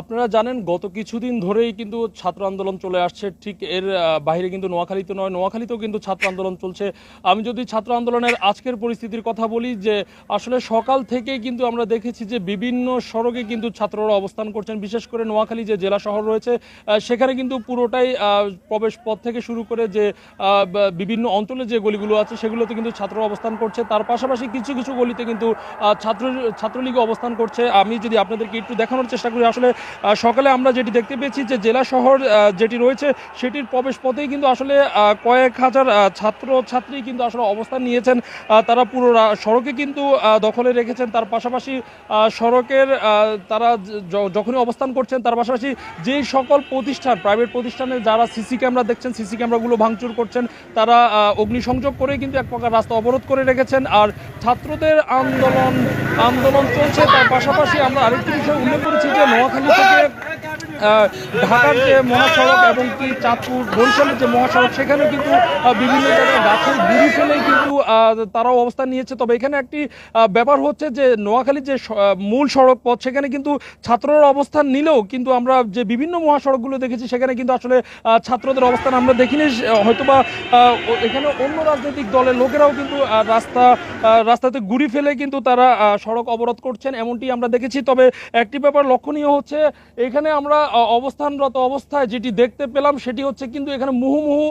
আপনারা জানেন, গত কিছুদিন ধরেই কিন্তু ছাত্র আন্দোলন চলে আসছে। ঠিক এর বাইরে কিন্তু নোয়াখালীতে নয়, নোয়াখালীতেও কিন্তু ছাত্র আন্দোলন চলছে। আমি যদি ছাত্র আন্দোলনের আজকের পরিস্থিতির কথা বলি যে, আসলে সকাল থেকেই কিন্তু আমরা দেখেছি যে, বিভিন্ন সড়কে কিন্তু ছাত্ররা অবস্থান করছেন। বিশেষ করে নোয়াখালী যে জেলা শহর রয়েছে সেখানে কিন্তু পুরোটাই প্রবেশ পথ থেকে শুরু করে যে বিভিন্ন অঞ্চলে যে গলিগুলো আছে, সেগুলোতে কিন্তু ছাত্ররা অবস্থান করছে। তার পাশাপাশি কিছু কিছু গলিতে কিন্তু ছাত্র, ছাত্রলীগ অবস্থান করছে। আমি যদি আপনাদেরকে একটু দেখানোর চেষ্টা করি, আসলে সকালে আমরা যেটি দেখতে পেয়েছি যে জেলা শহর যেটি রয়েছে, সেটির প্রবেশ পথেই কিন্তু আসলে কয়েক হাজার ছাত্র ছাত্রী কিন্তু আসলে অবস্থান নিয়েছেন। তারা পুরো সড়কে কিন্তু দখলে রেখেছেন। তার পাশাপাশি সড়কের তারা যখনই অবস্থান করছেন, তার পাশাপাশি যে সকল প্রতিষ্ঠান প্রাইভেট প্রতিষ্ঠানে যারা সিসি ক্যামেরা দেখছেন সিসি ক্যামেরাগুলো ভাঙচুর করছেন, তারা অগ্নিসংযোগ করে কিন্তু এক প্রকার রাস্তা অবরোধ করে রেখেছেন। আর ছাত্রদের আন্দোলন আন্দোলন চলছে। তার পাশাপাশি আমরা আরেকটি বিষয় উল্লেখ করেছি যে নোয়াখালী থেকে আহ, ঢাকার যে মহাসড়ক এবং কি চাঁদপুর বরিশালের যে মহাসড়ক, সেখানেও কিন্তু বিভিন্ন জায়গায় গাছের গুড়ি ফেলেই কিন্তু তারাও অবস্থান নিয়েছে। তবে এখানে একটি ব্যাপার হচ্ছে যে নোয়াখালীর যে মূল সড়ক পথ, সেখানে কিন্তু ছাত্ররা অবস্থান নিলেও কিন্তু আমরা যে বিভিন্ন মহাসড়কগুলো দেখেছি, সেখানে কিন্তু আসলে ছাত্রদের অবস্থান আমরা দেখিনি। হয়তোবা এখানে অন্য রাজনৈতিক দলের লোকেরাও কিন্তু রাস্তা রাস্তাতে গুড়ি ফেলে কিন্তু তারা সড়ক অবরোধ করছেন, এমনটি আমরা দেখেছি। তবে একটি ব্যাপার লক্ষণীয় হচ্ছে, এখানে আমরা অবস্থানরত অবস্থায় যেটি দেখতে পেলাম, সেটি হচ্ছে কিন্তু এখানে মুহুমুহু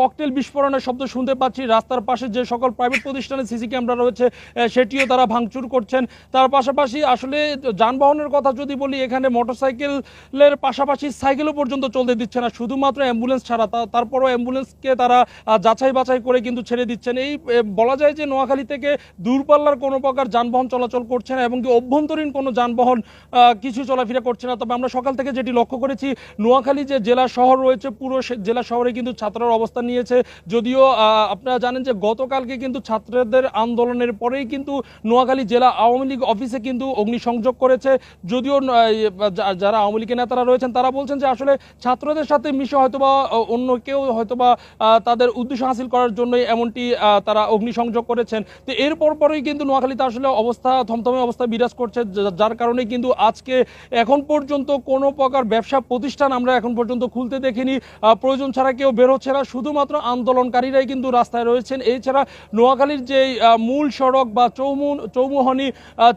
ককটেল বিস্ফোরণের শব্দ শুনতে পাচ্ছি। রাস্তার পাশে যে সকল প্রাইভেট প্রতিষ্ঠানে সিসি ক্যামেরা রয়েছে সেটিও তারা ভাঙচুর করছেন। তার পাশাপাশি আসলে যানবাহনের কথা যদি বলি, এখানে মোটরসাইকেলের পাশাপাশি সাইকেলও পর্যন্ত চলতে দিচ্ছে না। শুধুমাত্র অ্যাম্বুলেন্স ছাড়া। তারপরও অ্যাম্বুলেন্সকে তারা যাচাই বাছাই করে কিন্তু ছেড়ে দিচ্ছেন। এই বলা যায় যে নোয়াখালী থেকে দূরপাল্লার কোনো প্রকার যানবাহন চলাচল করছে না, এবং কি অভ্যন্তরীণ কোনো যানবাহন কিছু চলাফেরা করছে না। তবে আমরা সকাল থেকে যেটি লক্ষ্য করেছি, নোয়াখালী যে জেলা শহর রয়েছে, পুরো জেলা শহরে কিন্তু ছাত্ররা অবস্থান নিয়েছে। যদিও আপনারা জানেন যে গতকালকে কিন্তু ছাত্রদের আন্দোলনের পরেই কিন্তু নোয়াখালী জেলা আওয়ামী লীগ অফিসে কিন্তু অগ্নিসংযোগ করেছে। যদিও যারা আওয়ামী লীগের নেতারা রয়েছেন, তারা বলছেন যে আসলে ছাত্রদের সাথে মিশে হয়তোবা অন্য কেউ হয়তোবা তাদের উদ্দেশ্য হাসিল করার জন্যই এমনটি তারা অগ্নিসংযোগ করেছেন। তো এরপর পরেই কিন্তু নোয়াখালীতে আসলে অবস্থা, থমথমে অবস্থা বিরাজ করছে যার কারণে কিন্তু আজকে, এখন পর্যন্ত কোনো প্রকার ব্যবসা প্রতিষ্ঠান আমরা এখন পর্যন্ত খুলতে দেখিনি। প্রয়োজন ছাড়া কেউ বের হচ্ছে না। শুধুমাত্র আন্দোলনকারীরাই কিন্তু রাস্তায় রয়েছেন। এছাড়া নোয়াখালীর যে মূল সড়ক বা চৌমু চৌমুহনী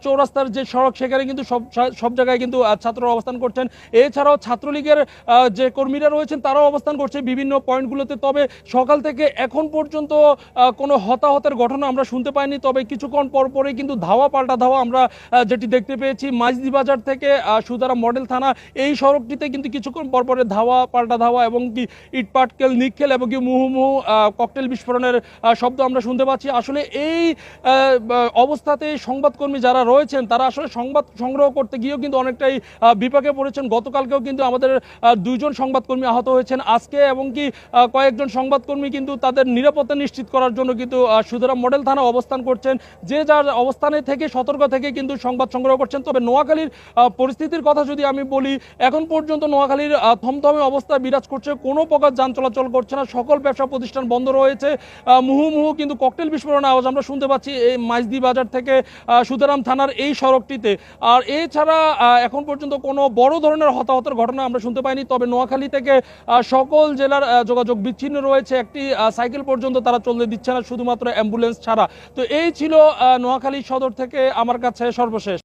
চৌরাস্তার যে সড়ক সেখানে কিন্তু সব সব জায়গায় কিন্তু আহ, ছাত্ররা অবস্থান করছেন। এছাড়াও ছাত্রলীগের যে কর্মীরা রয়েছেন তারাও অবস্থান করছে বিভিন্ন পয়েন্টগুলোতে। তবে সকাল থেকে এখন পর্যন্ত কোনো হতাহতের ঘটনা আমরা শুনতে পাইনি। তবে কিছুক্ষণ পর পরে কিন্তু ধাওয়া পাল্টা ধাওয়া আমরা যেটি দেখতে পেয়েছি। মাইজদি বাজার থেকে সুদারা মডেল থানা এই সড়কটিতে কিন্তু কিছুক্ষণ পর পরে ধাওয়া পাল্টা ধাওয়া এবং কি ইট পাটকেল নিক্ষেল এবং কি মুহুমুহু ককটেল বিস্ফোরণের শব্দ আমরা শুনতে পাচ্ছি। আসলে এই অবস্থাতে সংবাদকর্মী যারা রয়েছেন তারা আসলে সংবাদ সংগ্রহ করতে গিয়েও কিন্তু অনেকটাই বিপাকে পড়েছেন। গতকালকেও কিন্তু আমাদের আহ, দুইজন সংবাদকর্মী আহত হয়েছেন। আজকে এবং কি কয়েকজন সংবাদকর্মী কিন্তু তাদের নিরাপত্তা নিশ্চিত করার জন্য কিন্তু সুতরাং মডেল থানা অবস্থান করছেন। যে যার অবস্থানে থেকে সতর্ক থেকে কিন্তু সংবাদ সংগ্রহ করছেন। তবে নোয়াখালীর পরিস্থিতির কথা যদি আমি বলি, এখন পর্যন্ত নোয়াখালীর থমথমে অবস্থা বিরাজ করছে, কোনো প্রকার যান চলাচল করছে না, সকল ব্যবসা প্রতিষ্ঠান বন্ধ রয়েছে মুহুমুহু কিন্তু ককটেল বিস্ফোরণের আওয়াজ আমরা শুনতে পাচ্ছি এই মাইজদি বাজার থেকে সুতারাম থানার এই সড়কটিতে। আর এছাড়া এখন পর্যন্ত কোনো বড় ধরনের হতাহতের ঘটনা আমরা শুনতে পাইনি, তবে নোয়াখালী থেকে সকল জেলার যোগাযোগ বিচ্ছিন্ন রয়েছে, একটি সাইকেল পর্যন্ত তারা চলতে দিচ্ছে না, শুধুমাত্র অ্যাম্বুলেন্স ছাড়া। তো এই ছিল নোয়াখালী সদর থেকে আমার কাছে সর্বশেষ।